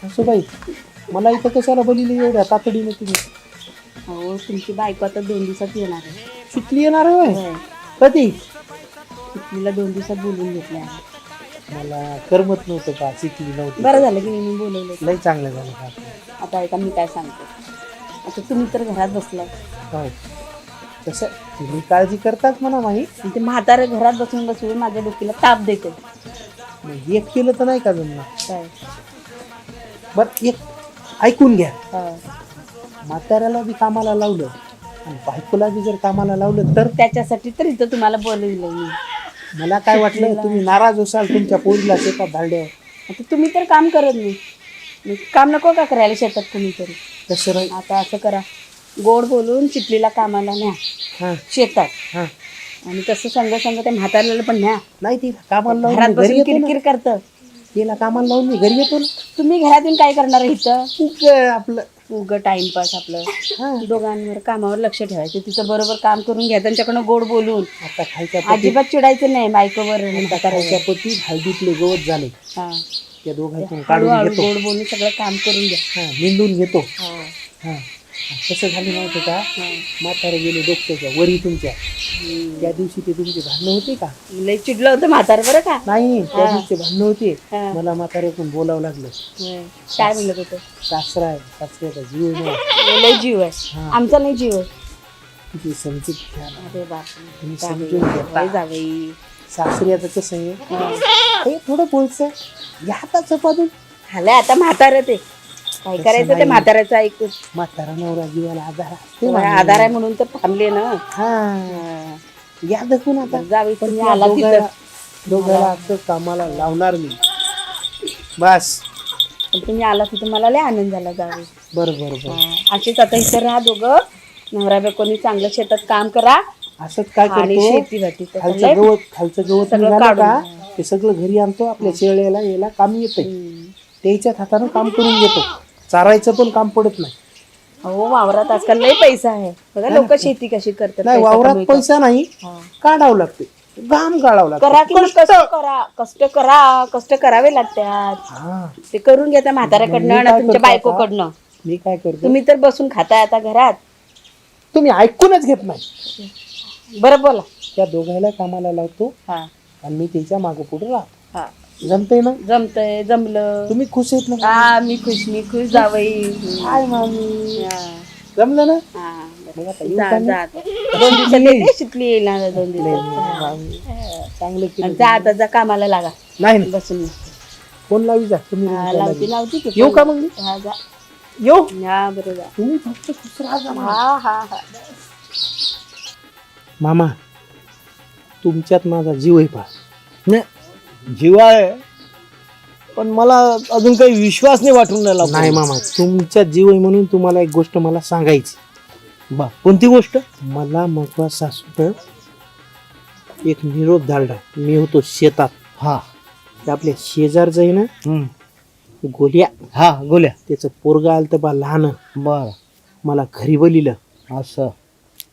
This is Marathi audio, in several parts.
सासूबाई मला इथं कशाला बोलिले एवढ्या तातडीने तुम्ही? हो तुमची बायको आता दोन दिवसात येणार आहे. सुटली येणार होय. कधी? तिला दोन दिवसात बोलून घेतलं आहे मला करमत नव्हतं का? शिकली नव्हती. बरं झालं की मी बोलवलं. लई चांगलं झालं. का आता ऐका मी काय सांगतो. आता तुम्ही तर घरात बसलाय. होय. तसं तुम्ही काळजी करतात म्हणा माही आणि ते म्हातारे घरात बसून बसून माझ्या डोकीला ताप देते मग एक केलं तर नाही का जमणार काय? बरं एक ऐकून घ्या. हा. म्हाताऱ्याला बी कामाला लावलं आणि बायकोला बी जर कामाला लावलं तर? त्याच्यासाठी तर इथं तुम्हाला बोलवलं मी. मला काय वाटलं तुम्ही नाराज होसाल तुमच्या पोरीला शेतात धाडल्यावर. आता तुम्ही तर काम करत नाही. मग काम नको का करायला शेतात तुम्ही तरी तसं राहील आता असं करा. गोड बोलून चिपलीला कामाला न्या. हां. शेतात. हां. आणि तसं संग संग त्या म्हाताऱ्याला पण न्या. नाही तिला कामाला लावून घरात मी घरी बसून येतो ना. किरकिर करतं. तिला कामाला लावून मी घरी येतो ना. तुम्ही घरात येऊन काय करणार आहे इथं? खूप आपलं. उग टाइमपास आपलं. हां. दोघांवर कामावर लक्ष ठेवायचं. तिचं बरोबर काम करून घ्या. त्यांच्याकडनं गोड बोलून. आता खायच्या पती अजिबात चिडायचं नाही बायकोवर आता खायच्या हळदीतले गवत झाले. हा. त्या दोघांतून काढून हळूहळू घेतो. गोड बोलून सगळं काम करून घ्या. हां निंदून घेतो. हा, हां. कसं झालं नव्हतं का. म्हातारे गेले डोक्याच्या वरी तुमच्या. त्या दिवशी ते तुमचे भांडणं होते का? लय चिडलं होतं म्हातार बरं का? नाही त्या. दिवशी भांडणं होते. मला म्हाताऱ्यातून बोलावं लागलं. काय म्हणत होतं? सासरा आहे सासऱ्याचा जीव नाही लय जीव आहे. आमचा नाही जीव आहे. किती समजूत घ्या अरे बाप तुम्ही समजून घ्या. जावई सासऱ्याचं कसं आहे? थोडं बोलचं या हाताचं पादून झालंय आता म्हातारं ते. काय करायचं? ते. म्हाताऱ्याचं ऐकून म्हातारा नवरा जीवाला आधार असते. आधार आहे. म्हणून तर थांबले ना. हा. या दखून आता. जावी पण तुम्ही आला तिथं. दोघाला असं कामाला लावणार मी. बस. पण तुम्ही आला तिथं मला लय आनंद झाला जावे. बरं बरं बरं. असेच आता इथं राहा दोघं. नवरा बायकोनी चांगलं शेतात काम करा. असंच काय आणि करतो? शेती तर खालचं लय- गवत खालचं गवत सगळं निघालं काढून. का? ते सगळं घरी आणतो. आपल्या शेळ्याला याला काम येते हम्म. त्याच्याच हातानं काम करून घेतो. चारायचं पण काम पडत नाही. हो वावरात आजकाल लय पैसा आहे. बघा लोक शेती कशी करतात नाही पैसा वावरात कमवतात. पैसा नाही. काढावं लागते. घाम काढावं करा लागतं की मग कष्ट. करा कष्ट करा कष्ट करावे लागतात. हा. ते करून घ्या त्या म्हाताऱ्याकडनं मी आणि काय तुमच्या करतो बायकोकडनं. मी काय करतो? तुम्ही तर बसून खाताय आता घरात. तुम्ही ऐकूनच घेत नाही. बरं बोला. त्या दोघायला कामाला लावतो हा. आणि मी त्याच्या मागं पुढे राहतो. हा. जमतंय ना? जमतंय जमलं. तुम्ही खुश आहेत ना? हा मी खुश मी खुश जावई. काय मामी. जमलं ना? हा. मग आता येऊ जा का मी? जा आता. दोन दिवसात येते शिकली येईल ना दोन दिवसात. मामी, चांगलं केलं आणि जा आता जा कामाला लागा. नाही ना बसून फोन लावी जा तुम्ही हा, लावती लावी. लावती की येऊ का मग मी? हा जा. येऊ? हा बरं जा. तुम्ही फक्त खुश राहा जा मामा. हा हा हा. मामा तुमच्यात माझा जीव आहे पा नाही जीव आहे पण मला अजून काही विश्वास नाही वाटून राहिला नाही मामा तुमच्यात जीव आहे म्हणून तुम्हाला एक गोष्ट मला सांगायची. बा कोणती गोष्ट? मला मगवा सासून एक निरोप धाडला. मी होतो शेतात. हा. ते आपल्या शेजारचं आहे ना हम्म. गोल्या. हा गोल्या. त्याचं पोरगा आलं तर बा लहान. बर. मला घरी बोलिलं. असं.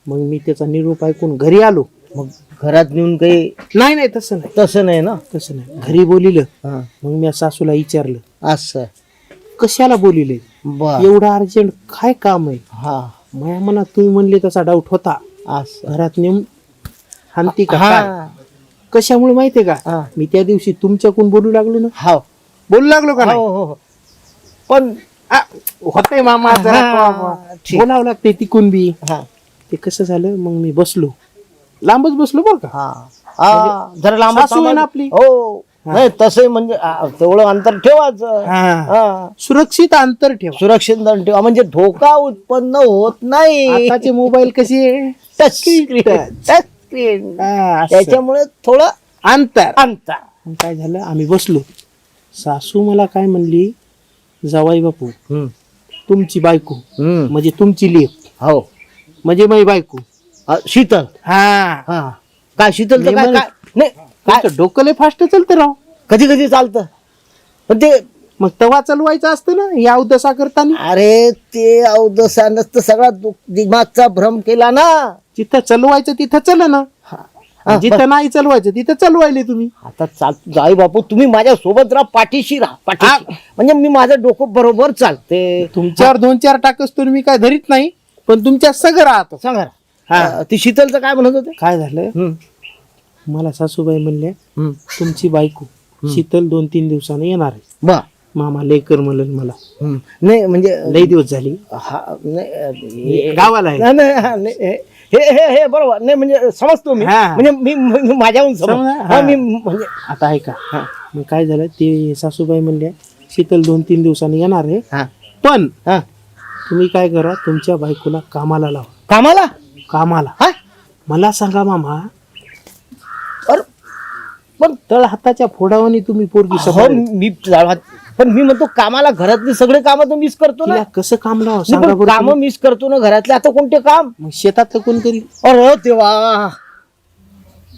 मग मी त्याचा निरोप ऐकून घरी आलो. मग घरात नेऊन काही नाही नाही तसं नाही. तसं नाही ना? तसं नाही. घरी बोलिलं हा. मग मी सासूला विचारलं असं. कशाला बोलिले? बर. एवढं अर्जंट काय काम आहे? हा. माया मनात तुम्ही म्हणले तसा डाऊट होता. असं. घरात नेऊन हानती का काय? हा कशामुळे माहितीये का? हा. मी त्या दिवशी तुमच्याकडून बोलू लागलो ना. हा. बोलू लागलो का हो नाही? हो हो. पण आ, होतंय मामा जरा हा, प- ठीक. बोलावं लागते तिकून बी. हा. ते कसं झालं? मग मी बसलो. लांबच बसलो बरं का? हा. हा जरा लांब सासू आहे ना आपली? हो. नाही तसं म्हणजे आ, तेवढं अंतर ठेवायचं हा. हा. सुरक्षित अंतर ठेवा. सुरक्षित दंड ठेवा. म्हणजे धोका उत्पन्न होत नाही. आताचे मोबाईल कसे? टच स्क्रीन टच स्क्रीन हा, असं. त्याच्यामुळे थोडं अंतर. अंतर. मग काय झालं? आम्ही बसलो. सासू मला काय म्हणली? जावाई बापू तुमची बायको. म्हणजे तुमची लेख हो. म्हणजे माझी बायको. अ, शीतल. हा. हा. काय शीतल तर काय नाही काय? तुमचं डोकं लय फास्ट चालतं राव. कधी कधी चालतं. पण ते मग तवा चालवायचं असतं ना या उदसा करताना अरे ते अवदसानच तर सगळा दु- दिमागचा भ्रम केला ना. जिथं चलवायचं तिथं चल ना. हा, जिथं नाही चलवायचं तिथं चलवायले तुम्ही. आता चाल जाई बापू तुम्ही माझ्या सोबत राहा पाठीशी राहा पाठीशी. म्हणजे मी माझं डोकं बरोबर चालते. तुमच्यावर दोन चार टाकस तर मी काय धरीत नाही पण तुमच्या सगळं राहतो. सांगा हा. अं, ती शीतलचं काय म्हणत होते? काय झालं? हम्म, मला सासूबाई म्हणल्या हम्म. तुमची बायको शीतल दोन तीन दिवसाने येणार आहे. बर. मामा लेकर म्हणलं मला. हम्म. नाही म्हणजे लई दिवस झाली. हा नाही अं, हे- गावाला आहे. नाही, नाही, हा, नाही, हे हे हे हे बरोबर. नाही म्हणजे समजतो मी. हा. म्हणजे मी मी- माझ्याहून समज समजा, हा, हा. मी म्हणजे आता ऐका. मग काय झालं ते सासूबाई म्हणल्या शीतल दोन तीन दिवसांनी येणार आहे. हा. पण हा. तुम्ही काय करा तुमच्या बायकोला कामाला लावा. कामाला? कामाला. हा? मला सांगा मामा. अरे पण तळ हाताच्या फोडावानी तुम्ही पोरगी हो सांभाळली. मी जाळवात पण मी म्हणतो कामाला घरातली सगळे काम तर मिस करतो ना. तिला कसं काम लावा? सांगा बरं काम तुम्ही. मिस करतो ना घरातले. आता कोणते काम? मग शेतात कोण करील अरे तेव्हा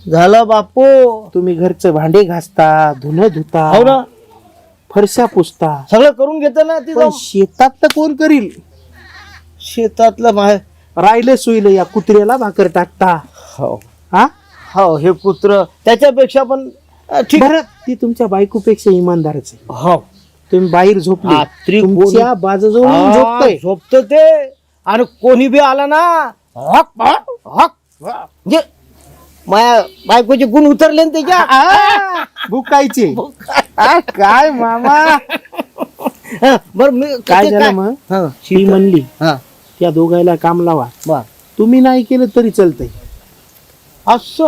झालं बापू. तुम्ही घरचं भांडे घासता धुणं धुता हो ना. फरशा पुसता. सगळं करून घेतं ना पण शेतात तर कोण करील? शेतातलं माहे राहिलं सोयलं या कुत्र्याला भाकर टाकता. हो. हा? हो हे कुत्र त्याच्यापेक्षा पण अं, ठीक. बरं ती तुमच्या बायकोपेक्षा इमानदारच आहे. हो. तुम्ही बाहेर झोपली. रात्री तुमच्या बाजूजवळ हा, झोपतोय. झोपतं ते. आणि कोणी बी आला ना हक हक हक. म्हणजे माया बायकोचे गुण उतरले ना त्याच्या. आ, बुकायचे आ, काय मामा? हा, बरं मी काय झालं मग? हा, ती म्हणली हा, त्या दोघायला काम लावा. बर. तुम्ही नाही केलं तरी चालतंय. असं?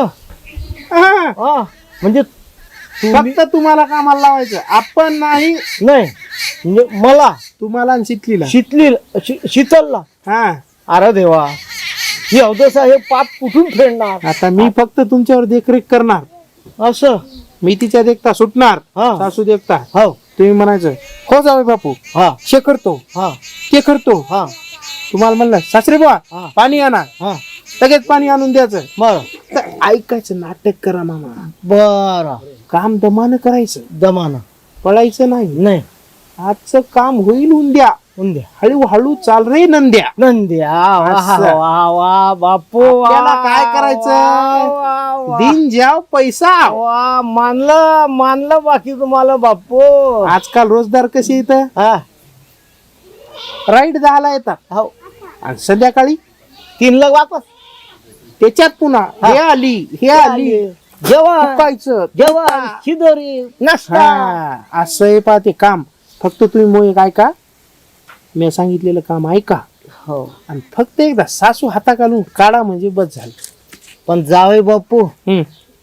हा, हा, म्हणजे तुम्ही- फक्त तुम्हाला कामाला लावायचं. आपण नाही. नाही. म्हणजे मला तुम्हाला आणि शिकलीला शीतली शी- शीतलला. हा. अरे देवा. ही अवदसा हे पाप कुठून फेडणार? आता मी फक्त तुमच्यावर देखरेख करणार. असं? मी तिच्या देखता सुटणार हा. सासू देखता. हो. तुम्ही म्हणायचं हो जावे बापू हा. शे करतो हा. ते करतो. हा. तुम्हाला म्हणलं सासरे बुवा. पाणी आणा. हा. लगेच पाणी आणून द्यायचं. बर. ऐकायचं नाटक करा मामा. बर. काम दमानं करायचं. दमाना. पळायचं नाही. नाही. आजचं काम होईल उद्या. उंद्या हळूहळू चाल रे नंद्या. नंद्या वा असं. वा वा बापू काय करायचं? दिन ज्याव पैसा. वा मानलं मानलं बाकी तुम्हाला बापू. आजकाल रोजदार कसे येतं हा. राईट दहाला येतात. हो. आणि संध्याकाळी तीन लाख वापस. त्याच्यात पुन्हा हे. आली हे आली. जेवण फुकायचं जेवण शिदोरी. नाश्ता. हा, असं आहे पहा ते काम. फक्त तुम्ही मोय काय का मी सांगितलेलं काम ऐका. हो. आणि फक्त एकदा सासू हाता घालून काढा म्हणजे बस झालं. पण जावे बापू हम्म.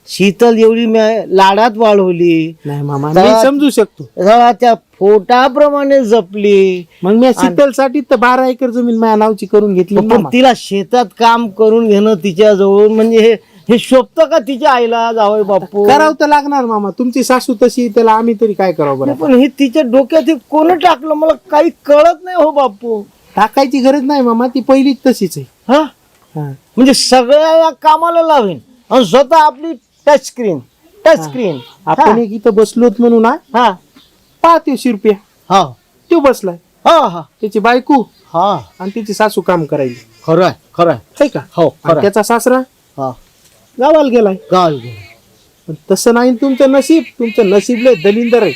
शीतल एवढी मी लाडात वाढवली. नाही मामा मी समजू शकतो. जरा त्या फोटाप्रमाणे जपली. मग मी शीतलसाठी तर बारा एकर जमीन माझ्या नावची करून घेतली ना पण मामा. तिला शेतात काम करून घेणं तिच्या जवळ म्हणजे हे हे शोभत का तिच्या आईला? जावय बापू. करावं तर लागणार मामा. तुमची सासू तशी त्याला आम्ही तरी काय करावं बरं? पण हे तिच्या डोक्यात हे कोण टाकलं? मला काही कळत नाही हो बापू. टाकायची गरज नाही मामा ती पहिलीच तशीच आहे. हा? हा. म्हणजे सगळ्या कामाला लावेन आणि स्वतः आपली टच स्क्रीन टच स्क्रीन आपण एक इथं बसलोत म्हणून हा. पाहते शिरप्या हा. तो बसलाय. हा हा. त्याची बायको हा. आणि त्याची सासू काम करायली. खरं आहे खरं आहे आहे का? हो आणि खरं. त्याचा सासरा हा. गावाला गेलाय. गाल. पण तसं नाही तुमचं नशीब तुमचं नशीब लय दलिंदर आहे.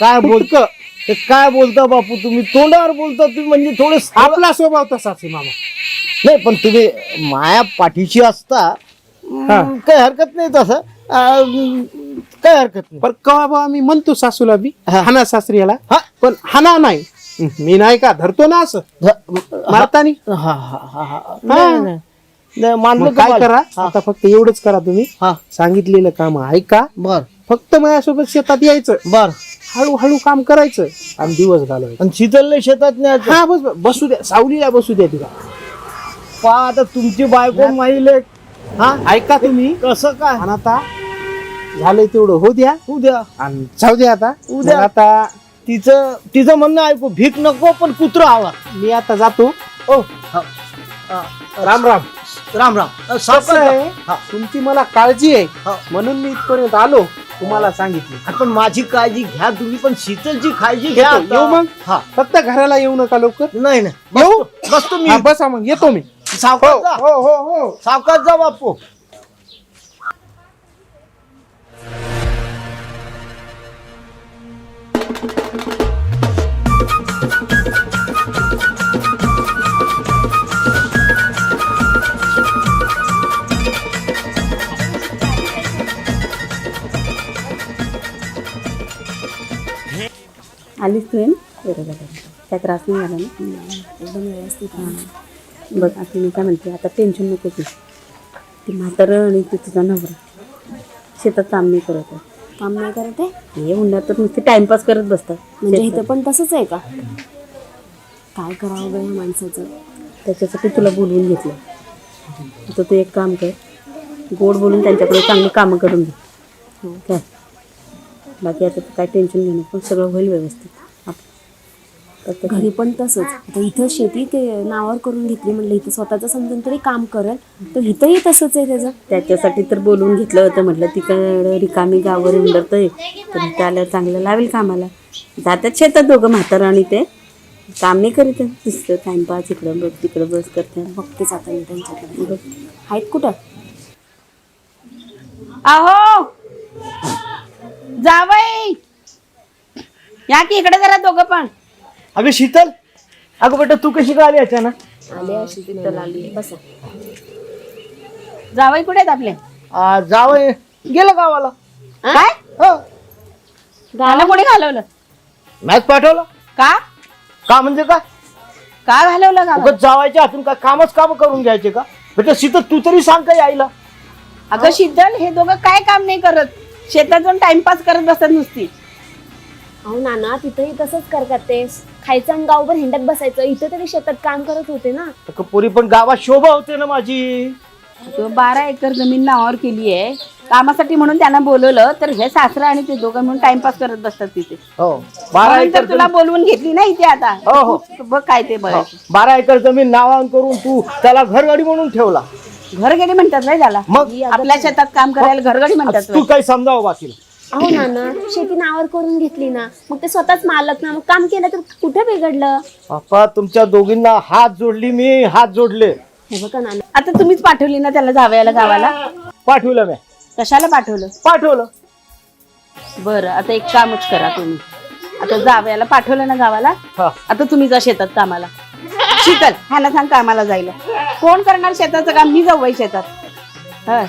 काय बोलत ते काय बोलता बापू तुम्ही? तोंडावर बोलता तुम्ही म्हणजे थोडे आपला स्वभाव तसाच आहे मामा. नाही पण तुम्ही माया पाठीशी असता हा. हम्म, काही हरकत नाही तसं. काही हरकत नाही. पण कवा बा मी म्हणतो सासूला बी हा. हाना सासरीला हा. पण हाना नाही. मी नाही का धरतो ना असं. मारतानी? हा हा हा हा. नाही, नाही. नाही, मानलं मग काय. करा? आता फक्त एवढंच करा तुम्ही. हा. सांगितलेलं काम ऐका. बर. फक्त माझ्यासोबत शेतात यायचं. बर. हळूहळू काम करायचं. आणि दिवस घालवायचं. आणि शीतलने शेतात न्यायचं हा बस द्या. सावलीला बसू द्या तिला. पा आता तुमची बायको माहिले हा? ऐका तुम्ही. कसं काय? आणि आता झालंय तेवढं. हो द्या. उद्या आणि जाऊ द्या आता. उद्या. मग आता तिचं तिचं म्हणणं ऐकू. भीक नको पण कुत्र हवा मी आता जातो. ओ हा. हा. राम राम. राम राम. कसं सावकाश आहे? हा. तुमची मला काळजी आहे. हा. म्हणून मी इथपर्यंत आलो. तुम्हाला सांगितलं. हा, पण माझी काळजी घ्या तुम्ही पण शीतलची काळजी घ्या येतो, आता. येऊ मग? हा. फक्त घराला येऊ नका लवकर. नाही नाही. येऊ? बसतो- बसतो मी. हा, बसा मग. येतो मी. सावकाश जा. हो हो हो सावकाश जा बापू. आलीस तू आहे ना बरोबर. काय त्रास नाही झाला ना? एकदम व्यवस्थित हां बघ आता मी काय म्हणते आता टेन्शन नको तू ती म्हातारं आणि ती तुझा नवरा. शेतात काम नाही करत आहे. काम नाही करत आहे? हे उन्हात तर नुसते टाइमपास करत बसतात. म्हणजे. इथं पण तसंच आहे का? काय करावं या माणसाचं? त्याच्यासाठी तुला बोलवून घेतलं. आता तू एक काम कर. गोड बोलून त्यांच्याकडे चांगली कामं करून घे. हो. काय बाकी आता तू काय टेन्शन घेऊ नको. सगळं होईल व्यवस्थित. घरी पण तसंच. आता इथं शेती ते नावावर करून घेतली म्हणलं इथं स्वतःचं समजून तरी काम करल. तर इथंही तसंच आहे त्याचं. त्याच्यासाठी तर बोलवून घेतलं होतं म्हटलं तिकडं रिकामी गावावर उंडरतंय. तर त्याला चांगलं लावेल कामाला. जातात शेतात दोघं म्हातारं आणि ते. काम नाही करीत आहे. नुसतं टाइमपास इकडं बघ तिकडं बस करते. बघतेच आता मी त्यांच्याकडे. आहेत कुठं? अहो! जावई! या की इकडे जरा दोघं पण. अगं शीतल अगं बेटा तू कशी काय आली अचानक? आले अशी तिथं आली बसा. जावई कुठे आहेत आपले? आ, जावं गेलं गावाला. काय? हो. गाला कोणी घालवलं? मॅच पाठवलं? का? का म्हणजे का? का घालवलं गावाला? उगाच जावायच्या हातून काय कामच काम करून घ्यायचे का? बेटा शीतल तू तरी सांग काय आईला अगं शीतल हे दोघं काय काम नाही करत. शेतात जाऊन टाइमपास करत बसतात नुसती. अहो नाना तिथंही तसंच करतात ते. खायचं आणि गावभर हिंडत बसायचं. इथं तरी शेतात काम करत होते ना. अगं पोरी पण गावात शोभा होते ना माझी. तो बारा एकर जमीन नावावर केली आहे कामासाठी म्हणून त्यांना बोलवलं तर हे सासरा आणि ते दोघं म्हणून टाइमपास करत बसतात तिथे. हो बारा म्हणून तर एकर तुला बोलवून घेतली ना इथे आता. हो, हो. बघ काय ते बघ जमीन- बारा एकर जमीन नावान करून तू त्याला घरगाडी म्हणून ठेवला. घरगडी म्हणतात नाही त्याला. मग? आपल्या शेतात काम करायला घरगडी म्हणतात तू काही समजावं बाकीला? अहो नाना शेती नावावर करून घेतली ना. मग ते स्वतःच मालक ना. मग काम केलं तर कुठे बिघडलं? बाप्पा तुमच्या दोघींना हात जोडली मी हात जोडले. हे बघा नाना आता तुम्हीच पाठवली ना त्याला जावयाला गावाला? पाठवलं मी. कशाला पाठवलं? पाठवलं. बरं आता एक कामच करा तुम्ही. आता जावयाला पाठवलं ना गावाला? हा. आता तुम्ही जा शेतात कामाला. शीतल ह्याला सांग कामाला जायला. कोण करणार शेताचं काम? मी जाऊ बाई शेतात. हं.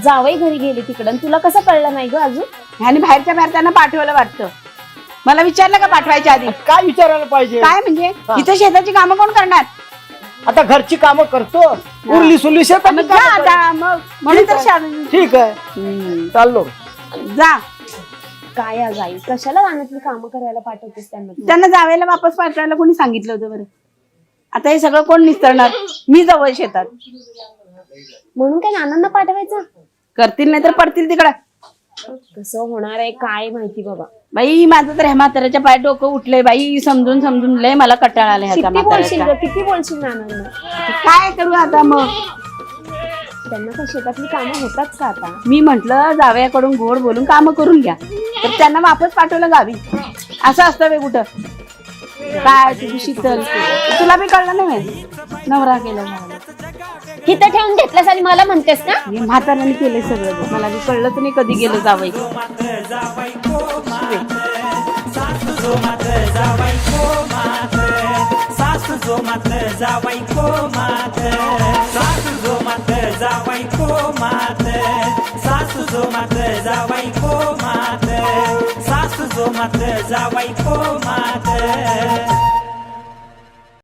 जावई घरी गेली तिकडं. आणि तुला कसं कळलं नाही ग अजून? ह्याने बाहेरच्या बाहेर त्यांना पाठवलं वाटतं. मला विचारलं का पाठवायच्या आधी? काय विचारायला पाहिजे? काय म्हणजे? हा. इथं शेताची कामं कोण करणार? आता घरची कामं करतो. उरली सुरली शेतात मग जा आता. मग म्हणून तर शा- ठीक आहे. हम्म. चाललो. जा. काय आज आई? कशाला रानातली कामं करायला पाठवतेस त्यांना तू? त्यांना जावेला वापस पाठवायला कोणी सांगितलं होतं बरं. आता हे सगळं कोण निस्तरणार? मी जवळ शेतात. म्हणून काय नानांना पाठवायचं? करतील नाही तर पडतील तिकडं. कसं होणार आहे काय माहिती बाबा. बाई माझं तर ह्या म्हाताऱ्याच्या पाय डोकं उठलंय बाई समजून समजून लय मला कटाळा आला ह्याचा किती बोलशील म्हाताऱ्याचा ग किती बोलशील नानांना काय करू आता मग? त्यांना काय शेतातली कामं होतात का आता? मी म्हंटल जावयाकडून गोड बोलून काम करून घ्या. तर त्यांना वापस पाठवलं गावी. असं असतं वे कुठं. काय तुझी शीतल. तुला बी कळलं नाही? नवरा केला इथं ठेवून घेतलंस आणि मला म्हणतेस का? हे म्हाताऱ्याने केलंय सगळं बघ. मला बी कळलंच नाही कधी गेलं जावई. सासू जो मात जावाई को मात सासू जो मात जावाई को मात सासू जो मात जावाई को मात सासू जो मात जावाई को मात.